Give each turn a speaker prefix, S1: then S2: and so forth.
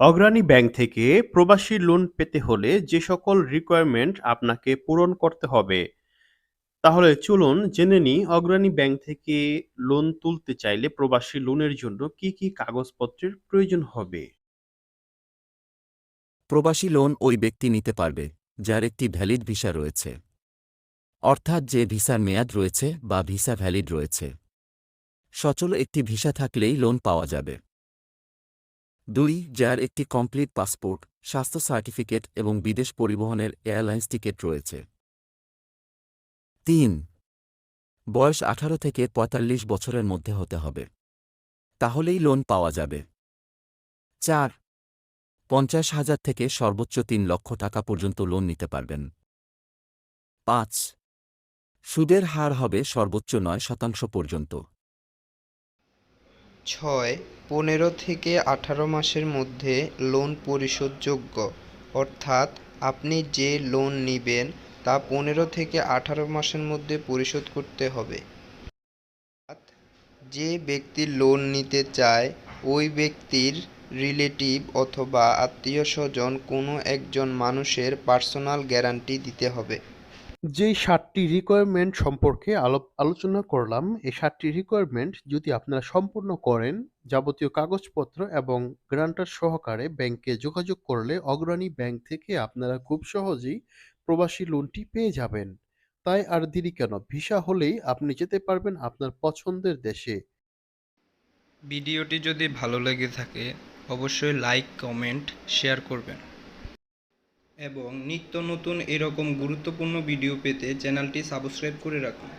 S1: অগ্রণী ব্যাংক থেকে প্রবাসী লোন পেতে হলে যে সকল রিকোয়ারমেন্ট আপনাকে পূরণ করতে হবে। তাহলে চলুন জেনে নিই অগ্রণী ব্যাংক থেকে লোন তুলতে চাইলে প্রবাসী লোনের জন্য কি কি কাগজপত্রের প্রয়োজন হবে?
S2: প্রবাসী লোন ওই ব্যক্তি নিতে পারবে, যার একটি ভ্যালিড ভিসা রয়েছে। অর্থাৎ যে ভিসার মেয়াদ রয়েছে বা ভিসা ভ্যালিড রয়েছে। সচল একটি ভিসা থাকলেই লোন পাওয়া যাবে। দুই, যার একটি কমপ্লিট পাসপোর্ট, স্বাস্থ্য সার্টিফিকেট এবং বিদেশ পরিবহনের এয়ারলাইন্স টিকিট রয়েছে। তিন, বয়স আঠারো থেকে পঁয়তাল্লিশ বছরের মধ্যে হতে হবে। তাহলেই লোন পাওয়া যাবে। চার, পঞ্চাশ হাজার থেকে সর্বোচ্চ তিন লক্ষ টাকা পর্যন্ত লোন নিতে পারবেন। পাঁচ, সুদের হার হবে সর্বোচ্চ নয় শতাংশ পর্যন্ত।
S3: ছয়, পনেরো থেকে আঠারো মাসের মধ্যে লোন পরিশোধযোগ্য। অর্থাৎ আপনি যে লোন নেবেন তা পনেরো থেকে আঠারো মাসের মধ্যে পরিশোধ করতে হবে। যে ব্যক্তি লোন নিতে চায়, ওই ব্যক্তির রিলেটিভ অথবা আত্মীয় স্বজন কোনো একজন মানুষের পার্সোনাল গ্যারান্টি দিতে হবে।
S1: যেই সাতটি রিকোয়ারমেন্ট সম্পর্কে আলো- আলোচনা করলাম, এই সাতটি রিকোয়ারমেন্ট যদি আপনারা সম্পূর্ণ করেন, যাবতীয় কাগজপত্র এবং গ্রান্টার সহকারে ব্যাংকে যোগাযোগ করলে অগ্রণী ব্যাংক থেকে আপনারা খুব সহজেই প্রবাসী লোনটি পেয়ে যাবেন। তাই আর দেরি কেন? ভিসা হলেই আপনি যেতে পারবেন আপনার পছন্দের দেশে।
S4: ভিডিওটি যদি ভালো লেগে থাকে, অবশ্যই লাইক কমেন্ট শেয়ার করবেন। এবং নিত্য নতুন এরকম গুরুত্বপূর্ণ ভিডিও পেতে চ্যানেলটি সাবস্ক্রাইব করে রাখুন।